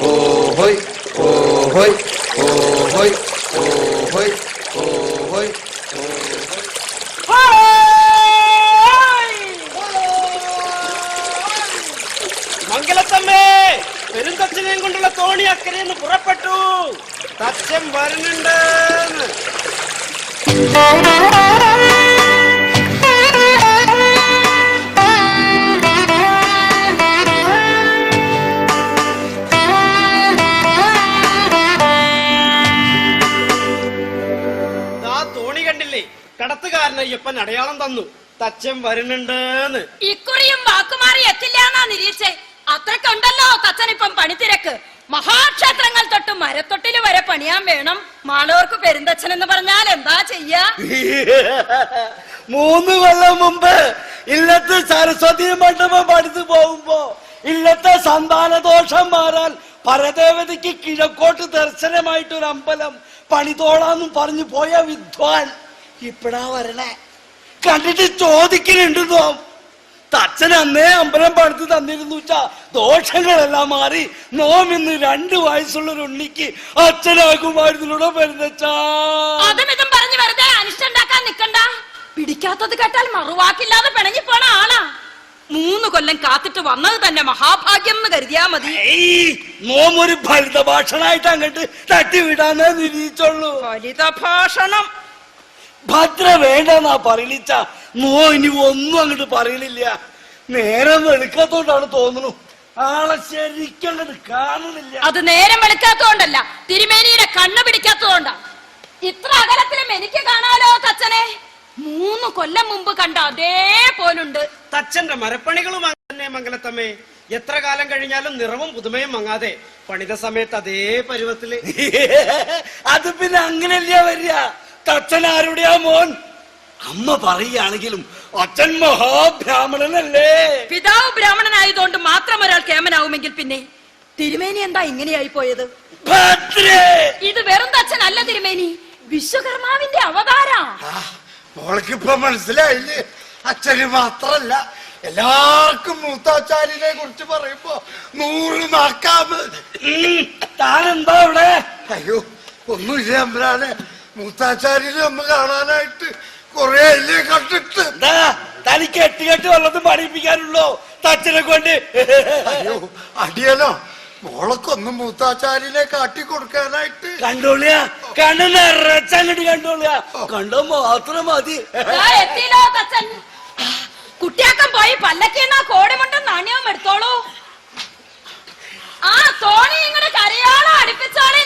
ഓഹോയ് ഓഹോയ് ഓഹോയ് ഓഹോയ് ഓഹോയ് മംഗലത്തമ്മേ പെരുന്തച്ഛനെയും കൊണ്ടുള്ള തോണി അക്കരയെന്ന് പുറപ്പെട്ടു. തച്ചൻ വരുന്നുണ്ട് അയ്യപ്പൻ അടയാളം തന്നു. തച്ചൻ വരുന്നുണ്ട് ഇക്കുറിയും വാക്കുമാറി എത്തില്ല എന്നാ നിരീക്ഷേ. അത്രക്കുണ്ടല്ലോ തച്ചൻ ഇപ്പം പണിത്തിരക്ക്. മഹാക്ഷേത്രങ്ങൾ തൊട്ട് മരത്തൊട്ടിൽ വരെ പണിയാൻ വേണം. മാളവർക്ക് പെരുന്തച്ഛൻ എന്ന് പറഞ്ഞാൽ എന്താ ചെയ്യാ? മൂന്ന് കൊല്ലം മുമ്പ് ഇല്ലത്തെ സരസ്വതി മണ്ഡപം പഠിച്ചു പോകുമ്പോ ഇല്ലത്തെ സന്താന ദോഷം മാറാൻ പരദേവതിക്ക് കിഴക്കോട്ട് ദർശനമായിട്ടൊരു അമ്പലം പണിതോളാന്നും പറഞ്ഞു പോയ വിദ്വാൻ. ഇപ്പഴാ വരണേ? കണ്ടിട്ട് ചോദിക്കുന്നുണ്ടെന്നോ തച്ചൻ അന്നേ അമ്പലം പണിത് തന്നിരുന്നു വെച്ചാ ദോഷങ്ങളെല്ലാം മാറി. നോമിന്ന് രണ്ട് വയസ്സുള്ള ഒരു ഉണ്ണിക്ക് അച്ഛനാകുമായിരുന്നൂടെ പെരുന്നച്ചാ. പറഞ്ഞു വെറുതെ അനിഷ്ടണ്ടാക്കാൻ നിക്കണ്ട. പിടിക്കാത്തത് കേട്ടാൽ മറുവാക്കില്ലാതെ പിണങ്ങി പോണ ആളാ. മൂന്ന് കൊല്ലം കാത്തിട്ട് വന്നത് തന്നെ മഹാഭാഗ്യം എന്ന് കരുതിയാ മതി. നോമൊരു ഫലിത ഭാഷണായിട്ട് അങ്ങോട്ട് തട്ടിവിടാന്നേ നിരീച്ചുള്ളൂ ഫലിത ഭാഷണം ഭദ്ര വേണ്ടെന്നാ പറയണിച്ച. നോ ഇനി ഒന്നും അങ്ങോട്ട് പറയണില്ല. നേരം വെളുക്കാത്തോണ്ടാണ് തോന്നുന്നു. ആളെ ശരിക്കുള്ളത് കാണുന്നില്ല. അത് നേരം വെളുക്കാത്തോണ്ടല്ല തിരുമേനിയുടെ കണ്ണ് പിടിക്കാത്തതുകൊണ്ടാ ഇത്ര അകലത്തിലും എനിക്ക് കാണാലോ തച്ചനെ? മൂന്ന് കൊല്ലം മുമ്പ് കണ്ട അതേപോലുണ്ട്. തച്ചന്റെ മരപ്പണികളും തന്നെ മംഗലത്തമ്മേ. എത്ര കാലം കഴിഞ്ഞാലും നിറവും പുതുമയും മങ്ങാതെ. പണിത സമയത്ത് അതേ പരുവത്തിൽ. അത് പിന്നെ അങ്ങനെയല്ല വരിക? തച്ചൻ ആരുടെയാ മോൻ? അമ്മ പറയുകയാണെങ്കിലും അച്ഛൻ മഹാബ്രാഹ്മണനല്ലേ? പിതാവ് ബ്രാഹ്മണനായതുകൊണ്ട് മാത്രം ഒരാൾ കേമനാവുമെങ്കിൽ പിന്നെ? തിരുമേനി എന്താ ഇങ്ങനെയായി പോയത്? ഭദ്രേ! ഇത് വെറും തച്ചനല്ല തിരുമേനി. വിശ്വകർമാവിന്റെ അവതാരാ. മോൾക്കിപ്പോ മനസ്സിലായില്ലേ? അച്ഛന് മാത്രല്ല എല്ലാവർക്കും മൂത്താചാര്യനെ കുറിച്ച് പറയുമ്പോ നൂറ് നാക്കാമ് ഉം, താനെന്താ ഇവിടെ അയ്യോ ഒന്നുമില്ല അമ്പലാനെ മൂത്താച്ചാര്യനെ ഒന്ന് കാണാനായിട്ട് കൊറേ അല്ലേ കണ്ടിട്ട്. എന്താ തനിക്ക് എട്ടുകെട്ട് വല്ലതും പണിയിപ്പിക്കാനുള്ളോ തച്ചനെ കൊണ്ട്. അയ്യോ അടിയനോ മോളക്കൊന്നും മൂത്താച്ചാര്യനെ കാട്ടി കൊടുക്കാനായിട്ട് കണ്ടോളിയ കണ്ണു നിറച്ചങ്ങോട്ട് കണ്ടോളിയ. കണ്ടോ മാത്രം മതി. കുട്ടിയാക്കം പോയി പല്ലക്കിന്ന കോടിമുണ്ടും നാണ്യവും എടുത്തോളൂ. ആ തോണി ഇങ്ങടെ കരയോളം അടുപ്പിച്ചോളിൻ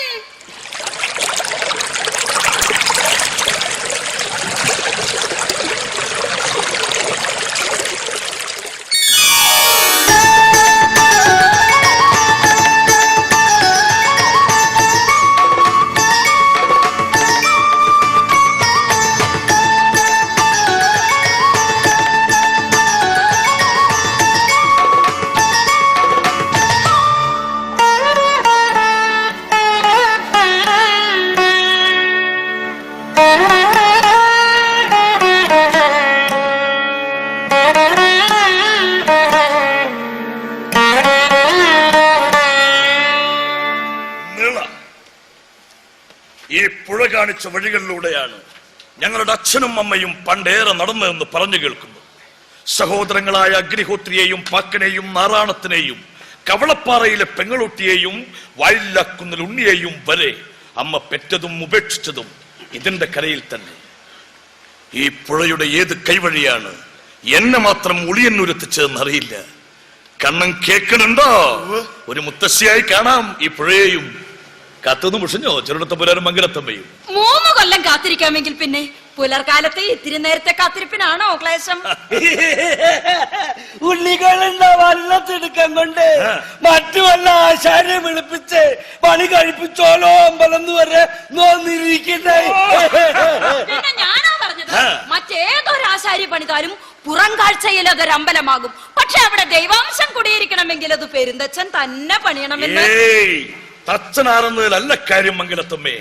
ഈ പുഴ കാണിച്ച വഴികളിലൂടെയാണ് ഞങ്ങളുടെ അച്ഛനും അമ്മയും പണ്ടേറെ നടന്നതെന്ന് പറഞ്ഞു കേൾക്കുന്നു. സഹോദരങ്ങളായ അഗ്നിഹോത്രിയെയും പാക്കനെയും നാറാണത്തിനെയും കവളപ്പാറയിലെ പെങ്ങളൂട്ടിയെയും വയലിലാക്കുന്നിൽ ഉണ്ണിയെയും വരെ അമ്മ പെറ്റതും ഉപേക്ഷിച്ചതും ഇതിന്റെ കരയിൽ തന്നെ. ഈ പുഴയുടെ ഏത് കൈവഴിയാണ് എന്നെ മാത്രം ഉളിയന്നൂരെത്തിച്ചതെന്ന് അറിയില്ല കണ്ണം കേൾക്കണുണ്ടോ ഒരു മുത്തശ്ശിയായി കാണാം ഈ പുഴയെയും. കത്തുനിന്ന് മുഷിഞ്ഞോ? ചെറുടത്ത പുലരും മംഗലത്തമ്മയും മൂന്ന് കൊല്ലം കാത്തിരിക്കാമെങ്കിൽ പിന്നെ പുലർകാലത്തെ ഇത്തിരി നേരത്തെ കാത്തിരിപ്പിനാണോ ക്ലേശം? ഉണ്ണികളുടെ വല്ലത്തിടുക്കം കൊണ്ട്. മറ്റു വല്ല ആശാരെ വിളിപ്പിച്ച് പണി കഴിപ്പിച്ചോലോ അമ്പലം വരെ നോന്നിരിക്കട്ടെ പിന്നെ ഞാനാ പറഞ്ഞത്. മറ്റേതൊരാശാരി പണിതാലും പുറം കാഴ്ചയിൽ അതൊരു അമ്പലമാകും. പക്ഷെ അവിടെ ദൈവാംശം കുടിയിരിക്കണമെങ്കിൽ അത് പെരുന്തച്ഛൻ തന്നെ പണിയണമെന്ന്. തച്ചനാറുന്നതിലല്ല കാര്യം മംഗലത്തമ്മേ.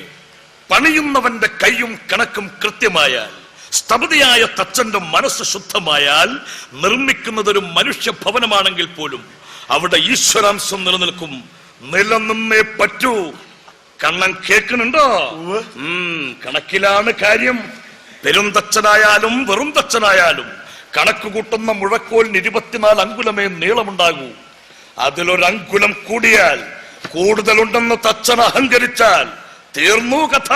പണിയുന്നവന്റെ കൈയും കണക്കും കൃത്യമായാൽ സ്തബതിയായ തച്ചന്റെ മനസ്സ് ശുദ്ധമായാൽ നിർമ്മിക്കുന്നതൊരു മനുഷ്യ ഭവനമാണെങ്കിൽ പോലും അവിടെ ഈശ്വരാംശം നിലനിൽക്കും. നിലനിന്നേ പറ്റൂ. കണ്ണൻ കേൾക്കുന്നുണ്ടോ? കണക്കിലാണ് കാര്യം. പെരുന്തച്ഛനായാലും വെറും തച്ചനായാലും കണക്ക് കൂട്ടുന്ന മുഴക്കോലിന് ഇരുപത്തിനാല് അങ്കുലമേ നീളമുണ്ടാകൂ. അതിലൊരു അങ്കുലം കൂടിയാൽ കൂടുതലുണ്ടെന്ന് തച്ചൻ അഹങ്കരിച്ചാൽ തീർന്നു കഥ.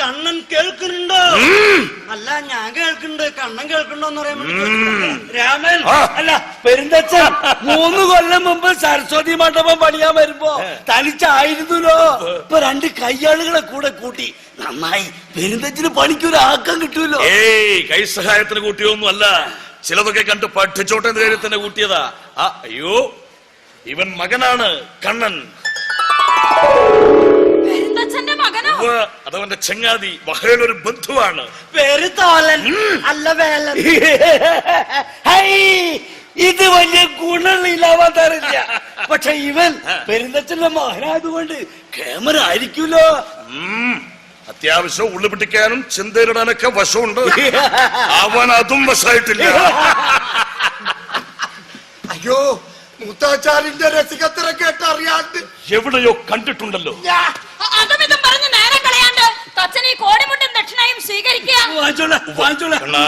കണ്ണൻ കേൾക്കുന്നുണ്ടോ? അല്ല ഞാൻ കേൾക്കുന്നുണ്ട്. കണ്ണൻ കേൾക്കുന്നുണ്ടോ എന്ന് പറയുമ്പോ രാമൻ അല്ല പെരുന്തച്ഛൻ മൂന്ന് കൊല്ലം മുമ്പ് സരസ്വതി മണ്ഡപം പണിയാൻ വരുമ്പോ തനിച്ചായിരുന്നല്ലോ. ഇപ്പൊ രണ്ട് കയ്യാളുകളെ കൂടെ കൂട്ടി നന്നായി പെരുന്തച്ഛന് പണിക്കൊരു ആക്കം കിട്ടുമല്ലോ. ഏയ് കൈസഹായത്തിന് കൂട്ടിയൊന്നും അല്ല ചിലതൊക്കെ കണ്ട് പഠിച്ചോട്ടെ എന്ന് കരുതി തന്നെ കൂട്ടിയതാ. അയ്യോ ഇവൻ മകനാണ് കണ്ണൻ. അതവന്റെ ചെങ്ങാതി വഹയിലൊരു ബന്ധുവാണ്. പേര് തോലൻ അല്ല വേലൻ. ഇത് വലിയ തരില്ല പക്ഷെ ഇവൻ പെരുന്തച്ഛന്റെ മകനായതുകൊണ്ട് ക്യാമറ ആയിരിക്കുമല്ലോ അത്യാവശ്യം ഉള്ളു പിടിക്കാനും ചിന്തയിലിടാനൊക്കെ വശമുണ്ട്. അവൻ അതും വശമായിട്ടില്ല അയ്യോ മൂത്താചാരിന്റെ രസികത്തിനെ കേട്ടറിയാണ്ട്. എവിടെയോ കണ്ടിട്ടുണ്ടല്ലോ അ- അതും ഇതും പറഞ്ഞ് നേരം കളയാണ്ട് തച്ചൻ ഈ കോടിമുട്ടും ദക്ഷിണയും സ്വീകരിക്കുക വാങ്ങിച്ചോളാം വാങ്ങിച്ചോളാം. കണ്ണാ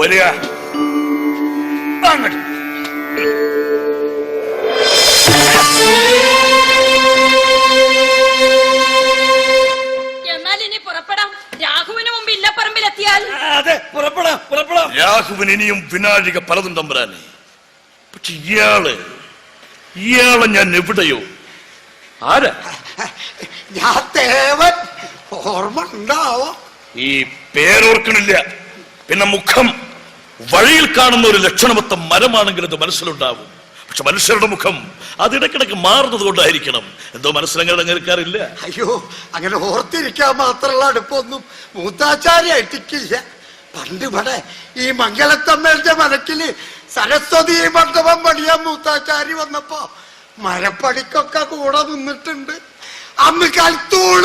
വരിക. അങ്ങോട്ട് എന്നാൽ ഇനി പുറപ്പെടാം. രാഘുവിന് മുമ്പ് ഇല്ലപ്പറമ്പിലെത്തിയാൽ. അതെ പുറപ്പെടാം പുറപ്പെടാം. രാഘവൻ ഇനിയും വിനാഴിക പലതും തമ്പുരാനെ. പക്ഷെ ഇയാൾ. ഇയാളെ ഞാൻ എവിടെയോ? ആരാ? ഞാൻ തേവൻ ഓർമ്മ ഉണ്ടാവോ? ഈ പേരോർക്കണില്ല. പിന്നെ മുഖം വഴിയിൽ കാണുന്ന ഒരു ലക്ഷണമൊത്ത മരമാണെങ്കിൽ അത് മനസ്സിലുണ്ടാവും. പക്ഷെ മനുഷ്യരുടെ മുഖം അതിടക്കിടക്ക് മാറുന്നത് കൊണ്ടായിരിക്കണം. എന്തോ മനസ്സിലങ്ങനെ അങ്ങനെക്കാറില്ല അയ്യോ അങ്ങനെ ഓർത്തിരിക്കാൻ മാത്രമുള്ള അടുപ്പൊന്നും മൂത്താച്ചാരിയായിട്ടില്ല പണ്ട് ഇവിടെ ഈ മംഗലത്തമ്മേന്റെ മനക്കിൽ സരസ്വതി മണ്ഡപം പണിയാൻ മൂത്താച്ചാരി വന്നപ്പോ മരപ്പടിക്കൊക്കെ കൂടെ നിന്നിട്ടുണ്ട്. അന്ന് കൽത്തോൾ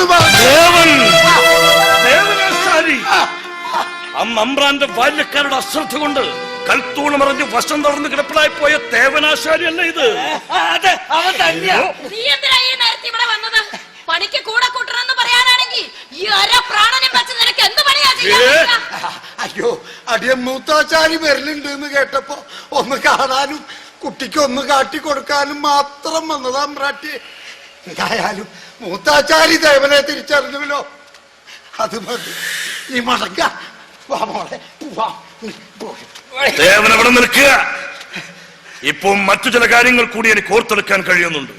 അമ്മ്രാന്റെ ബാല്യക്കാരുടെ അശ്രദ്ധ കൊണ്ട് കൽത്തൂണ് മറിഞ്ഞ് വശം തുടർന്ന് കിടപ്പിലായി പോയ തേവനാശാരി അല്ല ഇത് പണിക്ക് കൂടെ കൂട്ടണമെന്ന് പറയാനാണെങ്കിൽ ഈ അര പ്രാണനും വെച്ച് നിനക്ക് എന്ത് പണിയാ? അയ്യോ അടിയൻ മൂത്താചാരി വരലുണ്ട് എന്ന് കേട്ടപ്പോ ഒന്ന് കാണാനും കുട്ടിക്ക് ഒന്ന് കാട്ടി കൊടുക്കാനും മാത്രം വന്നതാ പ്രാട്ടി എന്തായാലും മൂത്താചാരി ദേവനെ തിരിച്ചറിഞ്ഞല്ലോ അത് മതി. ഈ മടക്ക വാ അവിടെ നിൽക്കുക. ഇപ്പോൾ മറ്റു ചില കാര്യങ്ങൾ കൂടി എനിക്ക് ഓർത്തെടുക്കാൻ കഴിയുന്നുണ്ട്.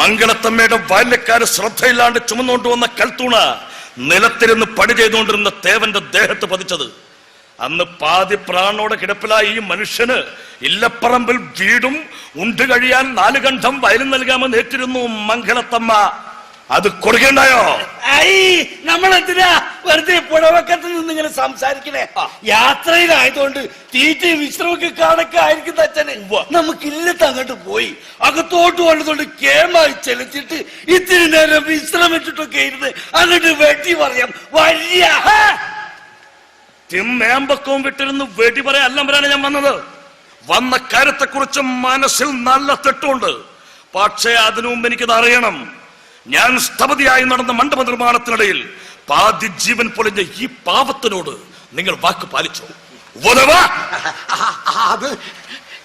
മംഗളത്തമ്മയുടെ ബാല്യക്കാര് ശ്രദ്ധയില്ലാണ്ട് ചുമന്നുകൊണ്ടുവന്ന കൽത്തൂണ നിലത്തിരുന്ന് പണി ചെയ്തുകൊണ്ടിരുന്ന തേവന്റെ ദേഹത്ത് പതിച്ചത്. അന്ന് പാതി പ്രാണോടെ കിടപ്പിലായ ഈ മനുഷ്യന് ഇല്ലപ്പറമ്പിൽ വീടും ഉണ്ട് കഴിയാൻ നാലുകണ്ഠം വയലും നൽകാമെന്ന് ഏറ്റിരുന്നു മംഗളത്തമ്മ. അത് കൊടുക്കണ്ടായോ? ഐ നമ്മളെന്തിനാ വെറുതെ പുഴവക്കത്ത് നിന്ന് ഇങ്ങനെ സംസാരിക്കണേ യാത്രയിലായതുകൊണ്ട് തീറ്റ വിശ്രമൊക്കെ കാണൊക്കെ ആയിരിക്കും അച്ഛനെ. നമുക്ക് ഇല്ലത്ത് അങ്ങോട്ട് പോയി. അകത്തോട്ട് വന്നതുകൊണ്ട് കേമായി ചെലുത്തിട്ട് ഇത്തിരി നേരം വിശ്രമിച്ചിട്ടൊക്കെ ഇരുന്ന് അങ്ങോട്ട് വെട്ടി പറയാം. വലിയ തിമ്മേമ്പക്കവും വിട്ടിരുന്ന് വെടി പറയാൻ അല്ല വരാണ് ഞാൻ വന്നത്. വന്ന കാര്യത്തെക്കുറിച്ച് മനസ്സിൽ നല്ല തെട്ടുണ്ട് പക്ഷേ അതിനു മുമ്പ് എനിക്കത് അറിയണം ഞാൻ സ്ഥപതിയായി നടന്ന മണ്ഡപ നിർമ്മാണത്തിനിടയിൽ പാതി ജീവൻ പൊളിഞ്ഞ ഈ പാപത്തിനോട് നിങ്ങൾ വാക്ക് പാലിച്ചു? അത്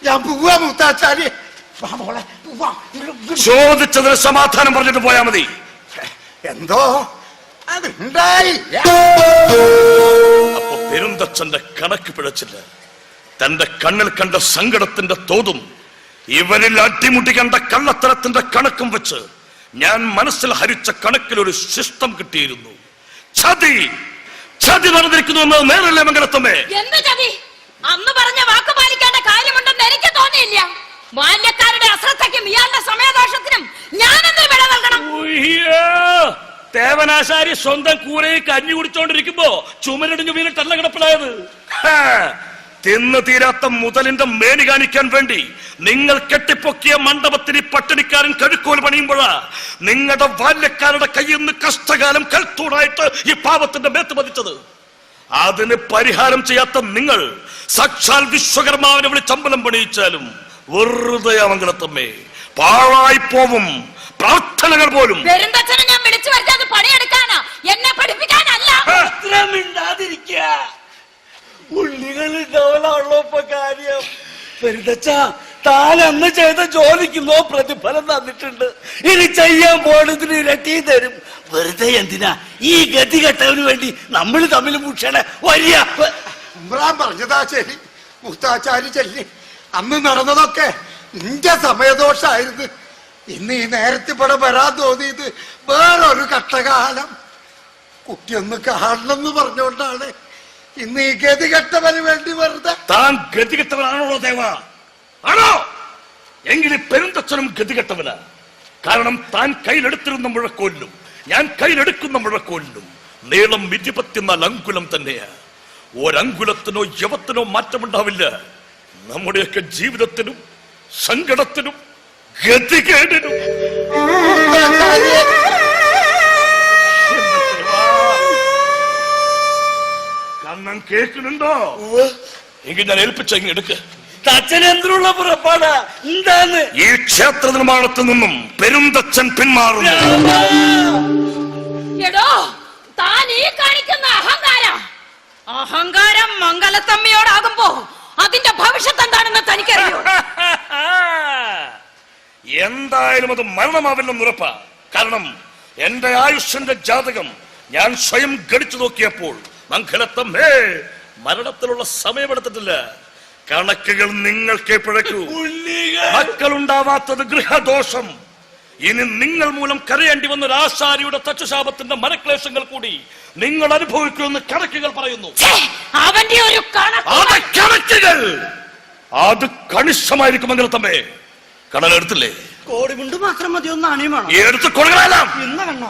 ഞാൻ പോവാ മൂത്താച്ചാരി ചോദിച്ചതിന് സമാധാനം പറഞ്ഞിട്ട് പോയാ മതി. എന്തോ? അപ്പൊ പെരുന്തച്ഛന്റെ കണക്ക് പിഴച്ചില്ല. തന്റെ കണ്ണിൽ കണ്ട സങ്കടത്തിന്റെ തോതും ഇവരിൽ അട്ടിമുട്ടി കണ്ട കള്ളത്തരത്തിന്റെ കണക്കും വെച്ച് ഞാൻ മനസ്സിൽ ഹരിച്ച കണക്കിൽ ഒരു ശിഷ്ടം കിട്ടിയിരുന്നു. ചതി. ചതി നടന്നിരിക്കുന്നു എന്നത് നേരല്ലേ മംഗലത്തമ്മേ? എന്ത് ചതി? അന്ന് പറഞ്ഞ വാക്ക് പാലിക്കേണ്ട കാര്യമുണ്ടെന്ന് എനിക്ക് തോന്നിയില്ല. മാന്യക്കാരുടെ അശ്രദ്ധയ്ക്കും ഇയാളുടെ സമയദോഷത്തിനും ഞാനെന്ത് വില നൽകണം? തേവനാശാരി സ്വന്തം കൂരയിൽ കഞ്ഞി കുടിച്ചോണ്ടിരിക്കുമ്പോ ചുമരടിഞ്ഞു വീണിട്ടല്ല കിടപ്പിലായത്! തിന്നു തീരാത്ത മുതലിന്റെ മേനി കാണിക്കാൻ വേണ്ടി നിങ്ങൾ കെട്ടിപ്പൊക്കിയ മണ്ഡപത്തിന് ഈ പട്ടിണിക്കാരൻ കഴുക്കോൽ പണിയുമ്പോഴാ നിങ്ങളുടെ ബാല്യക്കാരുടെ കയ്യിൽ നിന്ന് കഷ്ടകാലം കൽത്തൂടായിട്ട് ഈ പാപത്തിന്റെ മേത്ത് പതിച്ചത്. അതിന് പരിഹാരം ചെയ്യാത്ത നിങ്ങൾ സാക്ഷാൽ വിശ്വകർമാവിനെ വിളിച്ച് അമ്പലം പണിയിച്ചാലും വെറുതെ മംഗളത്തമ്മേ പാഴായി പോവും പ്രാർത്ഥനകൾ പോലും. ഞാൻ വിളിച്ചു വരുത്തത് പണിയെടുക്കാനാ. എന്നെ പഠിപ്പിക്കാനല്ല. മിണ്ടാതിരിക്ക ഉണ്ടാവലാണല്ലോ ഇപ്പൊ കാര്യം. പെരുതച്ച താൻ അന്ന് ചെയ്ത ജോലിക്കുന്നോ പ്രതിഫലം തന്നിട്ടുണ്ട്. ഇനി ചെയ്യാൻ പോണതിന് ഇരട്ടി തരും. വെറുതെ എന്തിനാ? ഈ ഗതി കെട്ടവന് വേണ്ടി നമ്മൾ തമ്മിൽ മുക്ഷണ ഇമ്രാൻ പറഞ്ഞതാ ശരി. മുത്താച്ചാരി ചെല്ലി. അന്ന് നടന്നതൊക്കെ നിന്റെ സമയദോഷായിരുന്നു. ഇന്ന് ഈ നേരത്തെ ഇവിടെ വരാൻ തോന്നിയത് വേറൊരു കഷ്ടകാലം. കുട്ടിയൊന്ന് കാണണമെന്ന് പറഞ്ഞുകൊണ്ടാണ് ഇന്ന് ഈ ഗതി കെട്ടവന് വേണ്ടി വെറുതെ താൻ ഗതികെട്ടവനാണോ ദേവ. ആണോ? എങ്കിൽ പെരുന്തച്ഛനും ഗതികെട്ടവനാ കാരണം താൻ കയ്യിലെടുത്തിരുന്ന മുഴക്കോലിനും ഞാൻ കയ്യിലെടുക്കുന്ന മുഴക്കോലിനും നീളം ഇരുപത്തിനാല് അങ്കുലം തന്നെയാ. ഒരങ്കുലത്തിനോ യവത്തിനോ മാറ്റമുണ്ടാവില്ല. നമ്മുടെയൊക്കെ ജീവിതത്തിനും സങ്കടത്തിനും ഗതികേടിനും. കണ്ണൻ കേൾക്കുന്നുണ്ടോ? എങ്കിൽ ഞാൻ ഏൽപ്പിച്ചെങ്കിൽ എടുക്ക. എന്തിനുള്ള പുറപ്പാടാ? എന്താന്ന്? ഈ ക്ഷേത്ര നിർമ്മാണത്തിൽ നിന്നും പെരുന്തച്ഛൻ പിന്മാറുന്നു. എടോ താൻ ഈ കാണിക്കുന്ന അഹങ്കാര? അഹങ്കാരം മംഗലത്തമ്മയോടാകുമ്പോ അതിന്റെ ഭവിഷ്യത്ത് എന്താണെന്ന് തനിക്കറിയോ? എന്തായാലും അത് മരണമാവില്ലെന്ന് ഉറപ്പാ. കാരണം എന്റെ ആയുഷ്യന്റെ ജാതകം ഞാൻ സ്വയം ഗണിച്ചു നോക്കിയപ്പോൾ മംഗലത്തമ്മേ മരണത്തിലുള്ള സമയമെടുത്തിട്ടില്ല. കണക്കുകൾ നിങ്ങൾക്കേ പിഴക്കൂ മക്കളുണ്ടാവാത്തത് ഗൃഹദോഷം. ഇനി നിങ്ങൾ മൂലം കരയേണ്ടി വന്ന ഒരു ആശാരിയുടെ തച്ചുശാപത്തിന്റെ മനക്ലേശങ്ങൾ കൂടി നിങ്ങൾ അനുഭവിക്കുമെന്ന് കണക്കുകൾ പറയുന്നു. അവന്റെ ഒരു കണക്കുകൾ. അത് കണിശമായിരിക്കും മംഗലത്തമ്മേ. കടലെടുത്തില്ലേ? കോടിമുണ്ട് മാത്രം മതി ഒന്ന് അണിയും വേണം ഈ എടുത്ത് കൊടുക്കണല്ലോ ഇന്ന് കണ്ണോ?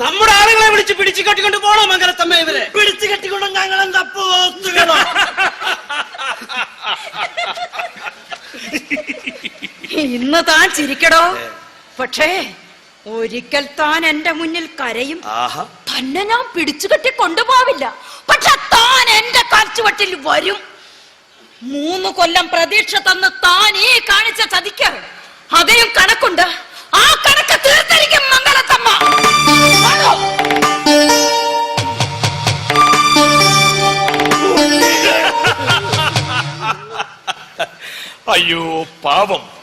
നമ്മുടെ ആളുകളെ വിളിച്ച് പിടിച്ചു കെട്ടിക്കൊണ്ട് പോണോ മംഗലത്തമ്മ ഇവരെ? പിടിച്ചു കെട്ടിക്കൊണ്ട് ഞങ്ങൾ എന്താ പോത്തുകളോ? ഇന്ന് താൻ ചിരിക്കടോ? പക്ഷേ ഒരിക്കൽ താൻ എന്റെ മുന്നിൽ കരയും. തന്നെ ഞാൻ പിടിച്ചു കെട്ടി കൊണ്ടുപോവില്ല. പക്ഷെ താൻ എന്റെ കാൽച്ചുവട്ടിൽ വരും. മൂന്ന് കൊല്ലം പ്രതീക്ഷ തന്ന് താൻ ഈ കാണിച്ച ചതിക്കാറ് അതേയും കണക്കുണ്ട്. ആ കണക്ക് തീർത്തിരിക്കും മംഗലത്തമ്മ ആണോ? അയ്യോ പാവം